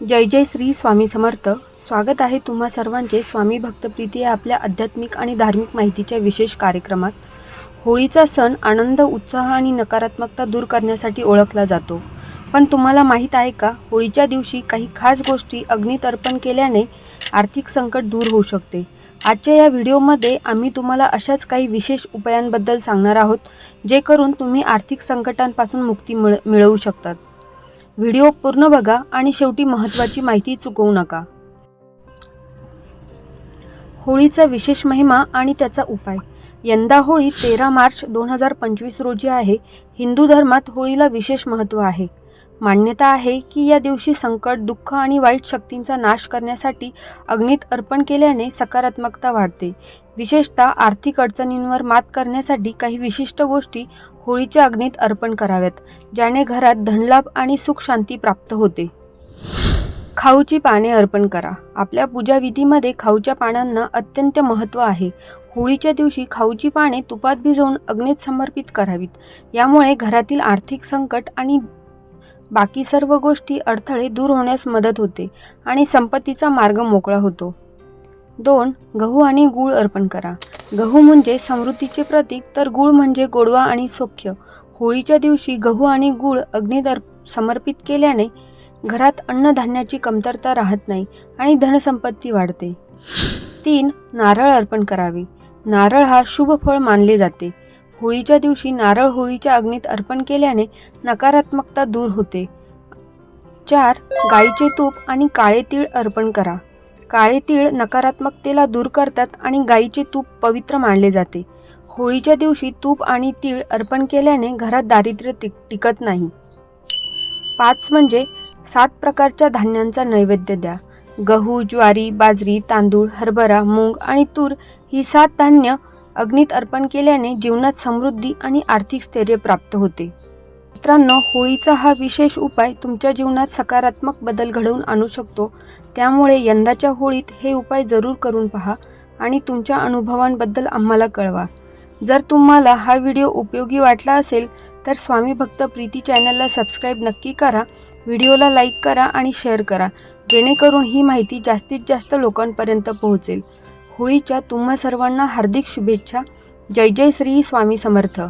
जय जय श्री स्वामी समर्थ. स्वागत आहे तुम्हा सर्वांचे स्वामी भक्तप्रीती या आपल्या आध्यात्मिक आणि धार्मिक माहितीच्या विशेष कार्यक्रमात. होळीचा सण आनंद उत्साह आणि नकारात्मकता दूर करण्यासाठी ओळखला जातो. पण तुम्हाला माहीत आहे का होळीच्या दिवशी काही खास गोष्टी अग्नीत अर्पण केल्याने आर्थिक संकट दूर होऊ शकते. आजच्या या व्हिडिओमध्ये आम्ही तुम्हाला अशाच काही विशेष उपायांबद्दल सांगणार आहोत जे करून तुम्ही आर्थिक संकटांपासून मुक्ती मिळ मिळवू शकतात. व्हिडिओ पूर्ण बघा आणि शेवटी महत्त्वाची माहिती चुकवू नका. होळीचा विशेष महिमा आणि त्याचा उपाय. यंदा होळी तेरा मार्च दोन हजार पंचवीस रोजी आहे. हिंदू धर्मात होळीला विशेष महत्त्व आहे. मान्यता आहे की या दिवशी संकट दुःख आणि वाईट शक्तींचा नाश करण्यासाठी अग्नीत अर्पण केल्याने सकारात्मकता वाढते. विशेषतः आर्थिक अडचणींवर मात करण्यासाठी काही विशिष्ट गोष्टी होळीच्या अग्नीत अर्पण कराव्यात ज्याने घरात धनलाभ आणि सुख शांती प्राप्त होते. खाऊची पाने अर्पण करा. आपल्या पूजाविधीमध्ये खाऊच्या पानांना अत्यंत महत्त्व आहे. होळीच्या दिवशी खाऊची पाने तुपात भिजवून अग्नीत समर्पित करावीत. यामुळे घरातील आर्थिक संकट आणि बाकी सर्व गोष्टी अडथळे दूर होण्यास मदत होते आणि संपत्तीचा मार्ग मोकळा होतो. दोन गहू आणि गूळ अर्पण करा. गहू म्हणजे समृद्धीचे प्रतीक तर गूळ म्हणजे गोडवा आणि सौख्य. होळीच्या दिवशी गहू आणि गूळ अग्निदर समर्पित केल्याने घरात अन्नधान्याची कमतरता राहत नाही आणि धनसंपत्ती वाढते. तीन नारळ अर्पण करावे. नारळ हा शुभ फळ मानले जाते. होळीच्या दिवशी नारळ होळीच्या अग्नीत अर्पण केल्याने नकारात्मकता दूर होते. चार गाईचे तूप आणि काळे तीळ अर्पण करा. काळे तीळ नकारात्मकतेला दूर करतात आणि गाईचे तूप पवित्र मानले जाते. होळीच्या दिवशी तूप आणि तीळ अर्पण केल्याने घरात दारिद्र्य टिक टिकत नाही. पाच म्हणजे सात प्रकारच्या धान्यांचा नैवेद्य द्या. गहू ज्वारी बाजरी तांदूळ हरभरा मूग आणि तूर ही सात धान्य अग्नीत अर्पण केल्याने जीवनात समृद्धी आणि आर्थिक स्थैर्य प्राप्त होते. मित्रांनो होळीचा हा विशेष उपाय तुमच्या जीवनात सकारात्मक बदल घडवून आणू शकतो. त्यामुळे यंदाच्या होळीत हे उपाय जरूर करून पहा आणि तुमच्या अनुभवांबद्दल आम्हाला कळवा. जर तुम्हाला हा व्हिडिओ उपयोगी वाटला असेल तर स्वामी भक्त प्रीती चॅनलला सबस्क्राईब नक्की करा व्हिडिओला लाईक करा आणि शेअर करा. जेणेकरून ही माहिती जास्तीत जास्त लोकांपर्यंत पोहोचेल. होळीच्या तुम्हा सर्वांना हार्दिक शुभेच्छा. जय जय श्री स्वामी समर्थ.